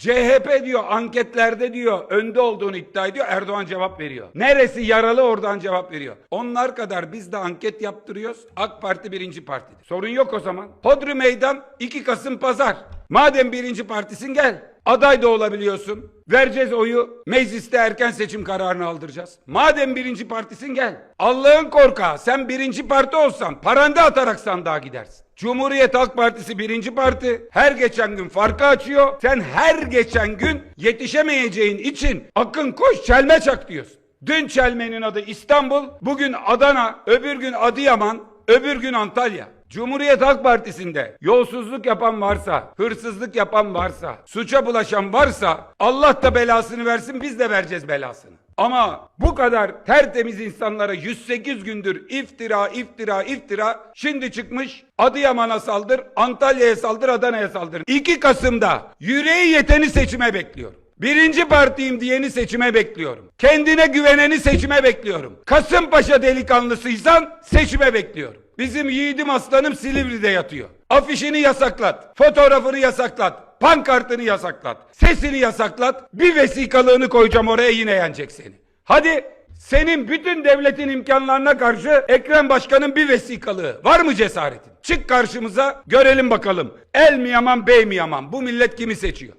CHP diyor anketlerde diyor önde olduğunu iddia ediyor. Erdoğan cevap veriyor. Neresi yaralı oradan cevap veriyor. Onlar kadar biz de anket yaptırıyoruz. AK Parti birinci partidir. Sorun yok o zaman. Hodri Meydan 2 Kasım Pazar. Madem birinci partisin gel. Aday da olabiliyorsun. Vereceğiz oyu. Mecliste erken seçim kararını aldıracağız. Madem birinci partisin gel. Allah'ın korkağı. Sen birinci parti olsan paranda atarak sandığa gidersin. Cumhuriyet Halk Partisi birinci parti. Her geçen gün farkı açıyor. Sen her geçen gün yetişemeyeceğin için akın koş çelme çak diyorsun. Dün çelmenin adı İstanbul, bugün Adana, öbür gün Adıyaman, öbür gün Antalya. Cumhuriyet Halk Partisi'nde yolsuzluk yapan varsa, hırsızlık yapan varsa, suça bulaşan varsa Allah da belasını versin biz de vereceğiz belasını. Ama bu kadar tertemiz insanlara 108 gündür iftira, iftira, iftira şimdi çıkmış Adıyaman'a saldır, Antalya'ya saldır, Adana'ya saldır. 2 Kasım'da yüreği yeteni seçime bekliyor. Birinci partiyim diyeni seçime bekliyorum. Kendine güveneni seçime bekliyorum. Kasımpaşa delikanlısıysan seçime bekliyorum. Bizim yiğidim aslanım Silivri'de yatıyor. Afişini yasaklat, fotoğrafını yasaklat, pankartını yasaklat, sesini yasaklat, bir vesikalığını koyacağım oraya yine yenecek seni. Hadi senin bütün devletin imkanlarına karşı Ekrem Başkan'ın bir vesikalığı. Var mı cesaretin? Çık karşımıza görelim bakalım. El mi yaman bey mi yaman? Bu millet kimi seçiyor?